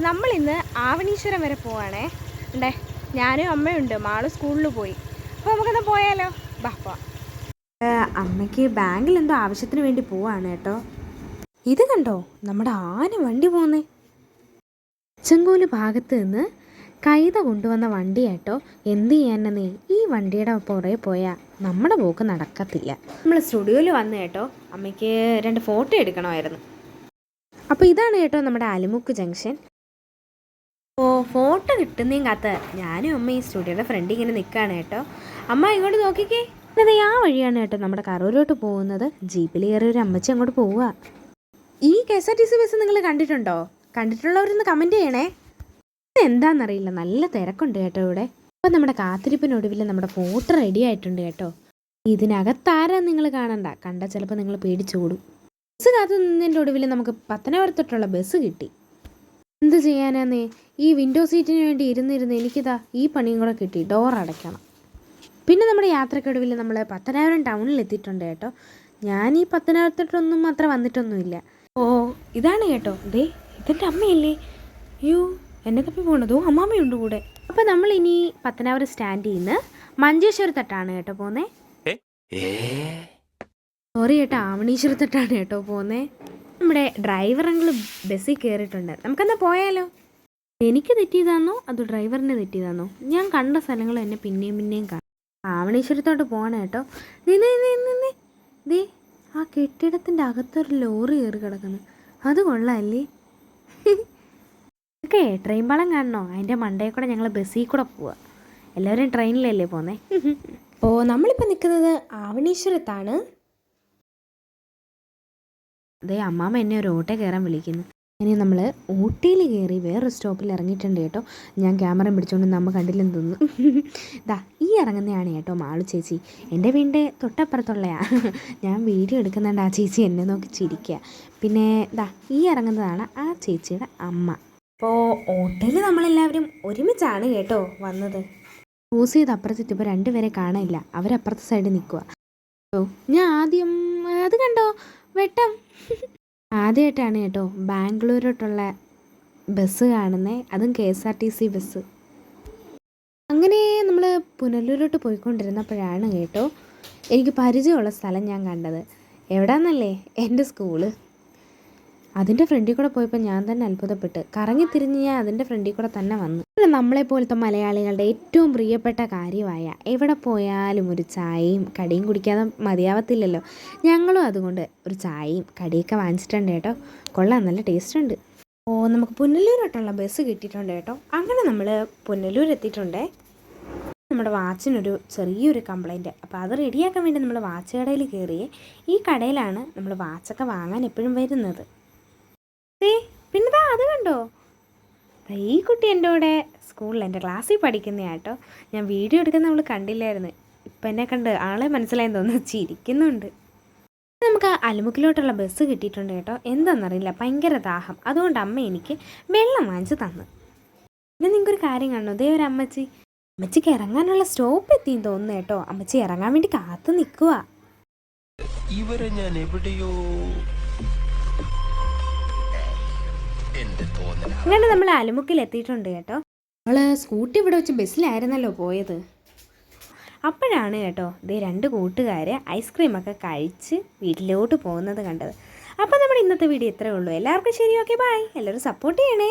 അപ്പോൾ നമ്മൾ ഇന്ന് ആവണീശ്വരം വരെ പോവാണേ. ഉണ്ടേ ഞാനും അമ്മയുണ്ട് മാൾ സ്കൂളിൽ പോയി. അപ്പോൾ നമുക്കൊന്ന് പോയാലോ? ബാ പോവാം. അമ്മയ്ക്ക് ബാങ്കിൽ എന്തോ ആവശ്യത്തിന് വേണ്ടി പോവാണ് കേട്ടോ. ഇത് കണ്ടോ? നമ്മുടെ ആന വണ്ടി പോകുന്നേ ചെങ്കോൽ ഭാഗത്ത് നിന്ന് കൈത കൊണ്ടുവന്ന വണ്ടി കേട്ടോ. എന്ത് ചെയ്യാനെന്നേ ഈ വണ്ടിയുടെ പുറകെ പോയാൽ നമ്മുടെ പോക്ക് നടക്കത്തില്ല. നമ്മൾ സ്റ്റുഡിയോയിൽ വന്ന് കേട്ടോ അമ്മയ്ക്ക് രണ്ട് ഫോട്ടോ എടുക്കണമായിരുന്നു. അപ്പോൾ ഇതാണ് കേട്ടോ നമ്മുടെ അലിമുക്ക് ജംഗ്ഷൻ. ഓ ഫോട്ടോ കിട്ടുന്നേം കാത്ത് ഞാനും അമ്മ ഈ സ്റ്റുഡിയോയുടെ ഫ്രണ്ട് ഇങ്ങനെ നിൽക്കുകയാണ് കേട്ടോ. അമ്മ ഇങ്ങോട്ട് നോക്കിക്കേ. അതെ ആ വഴിയാണ് കേട്ടോ നമ്മുടെ കറൂരോട്ട് പോകുന്നത്. ജീപ്പിൽ കയറി ഒരു അമ്മച്ചി അങ്ങോട്ട് പോവുക. ഈ K S R T C bus നിങ്ങൾ കണ്ടിട്ടുണ്ടോ? കണ്ടിട്ടുള്ളവരൊന്ന് കമന്റ് ചെയ്യണേ. എന്താണെന്നറിയില്ല നല്ല തിരക്കുണ്ട് കേട്ടോ ഇവിടെ. അപ്പം നമ്മുടെ കാത്തിരിപ്പിനൊടുവിൽ നമ്മുടെ ഫോട്ടോ റെഡി ആയിട്ടുണ്ട് കേട്ടോ. ഇതിനകത്താരാ നിങ്ങൾ കാണണ്ട? കണ്ടാൽ ചിലപ്പോൾ നിങ്ങൾ പേടിച്ചോടും. ബസ് കാത്തു നിന്നതിന്റെ ഒടുവിൽ നമുക്ക് പത്തനാപുരത്തോട്ടുള്ള ബസ് കിട്ടി. എന്ത് ചെയ്യാനാന്നേ? ഈ വിൻഡോ സീറ്റിന് വേണ്ടി ഇരുന്നിരുന്ന് എനിക്കിതാ ഈ പണിയും കൂടെ കിട്ടി. ഡോർ അടയ്ക്കണം. പിന്നെ നമ്മുടെ യാത്രക്കൊടുവിൽ നമ്മൾ പത്തനാപുരം ടൗണിൽ എത്തിയിട്ടുണ്ട് കേട്ടോ. ഞാൻ ഈ പത്തനാപുരത്തോട്ടൊന്നും അത്ര വന്നിട്ടൊന്നുമില്ല. ഓ ഇതാണ് കേട്ടോ. ദേ ഇതെന്റെ അമ്മയല്ലേ? അയ്യോ എന്നെ തപ്പി ഓ അമ്മാമ്മയുണ്ട് കൂടെ. അപ്പോൾ നമ്മൾ ഇനി പത്തനാപുരം സ്റ്റാൻഡിൽ നിന്ന് മഞ്ചേശ്വരത്തട്ടാണ് കേട്ടോ പോന്നേ. സോറി കേട്ടോ ആവണീശ്വരത്തട്ടാണ് കേട്ടോ പോന്നേ. നമ്മുടെ ഡ്രൈവറെങ്കിലും ബസ്സിൽ കയറിയിട്ടുണ്ട്. നമുക്കെന്നാ പോയാലോ? എനിക്ക് തെറ്റിയതാണോ അതോ ഡ്രൈവറിനെ തെറ്റിയതാണോ ഞാൻ കണ്ട സ്ഥലങ്ങൾ എന്നെ പിന്നെയും പിന്നെയും കാണും. ആവണീശ്വരത്തോട്ട് പോകണം കേട്ടോ. നിന്നെ നിന്നെ ദേ ആ കെട്ടിടത്തിന്റെ അകത്തൊരു ലോറി കയറി കിടക്കുന്നു. അത് കൊള്ളാമല്ലേ ഓക്കെ ട്രെയിൻ പാളം കാണണോ? അതിന്റെ മണ്ടയിൽ കൂടെ ഞങ്ങൾ ബസ്സിൽ കൂടെ പോവുക എല്ലാവരും ട്രെയിനിലല്ലേ പോന്നേ? ഓ നമ്മളിപ്പോൾ നിൽക്കുന്നത് ആവണീശ്വരത്താണ്. അതേ അമ്മാമ്മ എന്നെ ഒരു ഓട്ടോ കയറാൻ വിളിക്കുന്നു. ഇനി നമ്മൾ ഊട്ടിയിൽ കയറി വേറെ സ്റ്റോപ്പിൽ ഇറങ്ങിയിട്ടുണ്ട് കേട്ടോ. ഞാൻ ക്യാമറ പിടിച്ചുകൊണ്ട് നമ്മൾ കണ്ടില്ലെന്ന് തോന്നുന്നു. ദാ ഈ ഇറങ്ങുന്നതാണ് കേട്ടോ മാളു ചേച്ചി. എന്റെ വീടിന്റെ തൊട്ടപ്പുറത്തുള്ളയാ. ഞാൻ വീഡിയോ എടുക്കുന്നുണ്ട് ആ ചേച്ചി എന്നെ നോക്കി ചിരിക്കുക പിന്നെ ദാ ഈ ഇറങ്ങുന്നതാണ് ആ ചേച്ചിയുടെ അമ്മ. അപ്പോൾ ഓട്ടോയിൽ നമ്മളെല്ലാവരും ഒരുമിച്ചാണ് കേട്ടോ വന്നത്. ക്രൂസ് ചെയ്ത് അപ്പുറത്തെത്തിയപ്പോൾ രണ്ടുപേരെ കാണാനില്ല. അവരപ്പുറത്തെ സൈഡിൽ നിൽക്കുക ഞാൻ ആദ്യം അത് കണ്ടോ? വെട്ടം. ആദ്യമായിട്ടാണ് കേട്ടോ ബാംഗ്ലൂരോട്ടുള്ള ബസ് കാണുന്നത് അതും K S R T C bus. അങ്ങനെ നമ്മൾ പുനലൂരോട്ട് പോയിക്കൊണ്ടിരുന്നപ്പോഴാണ് കേട്ടോ എനിക്ക് പരിചയമുള്ള സ്ഥലം ഞാൻ കണ്ടത്. എവിടാന്നല്ലേ? എന്റെ സ്കൂൾ. അതിന്റെ ഫ്രണ്ടിൽ കൂടെ പോയപ്പോൾ ഞാൻ തന്നെ അത്ഭുതപ്പെട്ട്. കറങ്ങി തിരിഞ്ഞ് ഞാൻ അതിന്റെ ഫ്രണ്ടിൽ കൂടെ തന്നെ വന്നു. നമ്മളെപ്പോലത്തെ നമ്മളെ പോലത്തെ മലയാളികളുടെ ഏറ്റവും പ്രിയപ്പെട്ട കാര്യമായ എവിടെ പോയാലും ഒരു ചായയും കടിയും കുടിക്കാതെ മതിയാവത്തില്ലല്ലോ. ഞങ്ങളും അതുകൊണ്ട് ഒരു ചായയും കടിയൊക്കെ വാങ്ങിച്ചിട്ടുണ്ട് കേട്ടോ. കൊള്ളാം നല്ല ടേസ്റ്റ് ഉണ്ട്. ഓ നമുക്ക് പുനലൂരോട്ടുള്ള ബസ് കിട്ടിയിട്ടുണ്ട് കേട്ടോ. അങ്ങനെ നമ്മൾ പുനലൂർ എത്തിയിട്ടുണ്ടേ. നമ്മുടെ വാച്ചിനൊരു ചെറിയൊരു കംപ്ലൈന്റ് അപ്പോൾ അത് റെഡിയാക്കാൻ വേണ്ടി നമ്മൾ വാച്ച് കടയിൽ കയറിയേ ഈ കടയിലാണ് നമ്മൾ വാച്ചൊക്കെ വാങ്ങാൻ എപ്പോഴും വരുന്നത്. ദേ പിന്നെ ദാ അത് കണ്ടോ? ഈ കുട്ടി എന്റെ കൂടെ സ്കൂളിൽ എന്റെ ക്ലാസ്സിൽ പഠിക്കുന്നതാട്ടോ ഞാൻ വീഡിയോ എടുക്കുന്ന നമ്മൾ കണ്ടില്ലായിരുന്നു. ഇപ്പം എന്നെ കണ്ട് ആളെ മനസ്സിലായെന്ന് തോന്നുന്നു. ചിരിക്കുന്നുണ്ട് നമുക്ക് അലുമുക്കിലോട്ടുള്ള ബസ് കിട്ടിയിട്ടുണ്ട് കേട്ടോ. എന്താണെന്നറിയില്ല ഭയങ്കര ദാഹം. അതുകൊണ്ട് അമ്മ എനിക്ക് വെള്ളം വാങ്ങിച്ച് തന്നു. പിന്നെ നിങ്ങൾക്കൊരു കാര്യം കാണണോ? ദേ ഒരു അമ്മച്ചി. അമ്മച്ചിക്ക് ഇറങ്ങാനുള്ള സ്റ്റോപ്പ് എത്തിയെന്ന് തോന്നുന്നു കേട്ടോ. അമ്മച്ചി ഇറങ്ങാൻ വേണ്ടി കാത്തു നിൽക്കുക ഇവരെ ഞാൻ എവിടെയോ അങ്ങനെ നമ്മൾ അലുമുക്കിൽ എത്തിയിട്ടുണ്ട് കേട്ടോ. നമ്മൾ സ്കൂട്ടി ഇവിടെ വെച്ച് ബസ്സിലായിരുന്നല്ലോ പോയത്. അപ്പോഴാണ് കേട്ടോ ഇതേ രണ്ട് കൂട്ടുകാർ ഐസ്ക്രീമൊക്കെ കഴിച്ച് വീട്ടിലോട്ട് പോകുന്നത് കണ്ടത്. അപ്പോൾ നമ്മുടെ ഇന്നത്തെ വീഡിയോ ഇത്രേ ഉള്ളൂ. എല്ലാവർക്കും ശരി. ഓക്കെ ബൈ എല്ലാവരും സപ്പോർട്ട് ചെയ്യണേ.